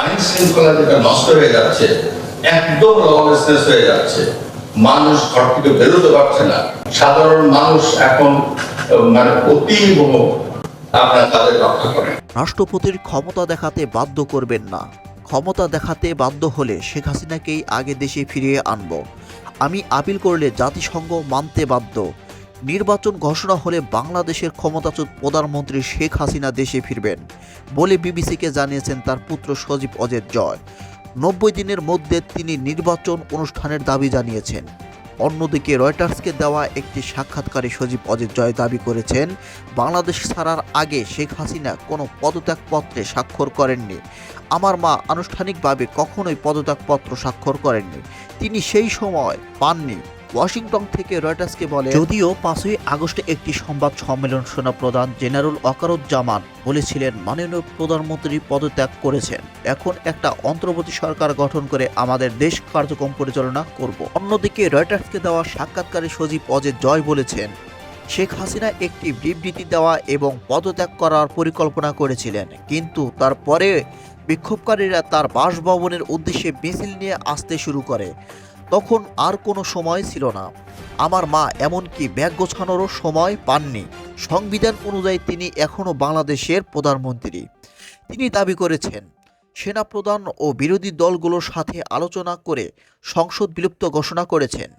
আইন শৃঙ্খলা যেটা নষ্ট হয়ে যাচ্ছে, একদম লবলেসনেস হয়ে যাচ্ছে। মানুষ ঘর থেকে বেরোতে পারছে না। সাধারণ মানুষ এখন মানে করেন। রাষ্ট্রপতির ক্ষমতা দেখাতে বাধ্য করবেন না। ক্ষমতা দেখাতে বাধ্য হলে শেখ হাসিনাকেই আগে দেশে ফিরিয়ে আনব। আমি আপিল করলে জাতিসংঘ মানতে বাধ্য। নির্বাচন ঘোষণা হলে বাংলাদেশের ক্ষমতাচ্যুত প্রধানমন্ত্রী শেখ হাসিনা দেশে ফিরবেন বলে বিবিসিকে জানিয়েছেন তার পুত্র সজীব অজের জয়। নব্বই দিনের মধ্যে তিনি নির্বাচন অনুষ্ঠানের দাবি জানিয়েছেন। অন্যদিকে রয়টার্সকে দেওয়া একটি সাক্ষাৎকারে সজীব অজিত জয় দাবি করেছেন, বাংলাদেশ ছাড়ার আগে শেখ হাসিনা কোনো পদত্যাগপত্রে স্বাক্ষর করেননি। আমার মা আনুষ্ঠানিকভাবে কখনোই পদত্যাগপত্র স্বাক্ষর করেননি। তিনি সেই সময় পাননি। ওয়াশিংটন থেকে রয়টার্সকে বলে, যদিও পাঁচই আগস্টে একটি সংবাদ সম্মেলন শোনা প্রধান জেনারেল ওয়াকারুজ্জামান বলেছিলেন, মাননীয় প্রধানমন্ত্রী পদত্যাগ করেছেন। এখন একটা অন্তর্বর্তী সরকার গঠন করে আমাদের দেশ কার্যক্রম পরিচালনা করব। অন্যদিকে রয়টার্সকে দেওয়া সাক্ষাৎকারে সজীব অজয় জয় বলেছেন, শেখ হাসিনা একটি বিবৃতি দেওয়া এবং পদত্যাগ করার পরিকল্পনা করেছিলেন। কিন্তু তারপরে বিক্ষোভকারীরা তার বাসভবনের উদ্দেশ্যে মিছিল নিয়ে আসতে শুরু করে। তখন আর কোনো সময় ছিল না। আমার মা এমনকি ব্যাগ গোছানোরও সময় পাননি। সংবিধান অনুযায়ী তিনি এখনও বাংলাদেশের প্রধানমন্ত্রী। তিনি দাবি করেছেন, সেনাপ্রধান ও বিরোধী দলগুলোর সাথে আলোচনা করে সংসদ বিলুপ্ত ঘোষণা করেছেন।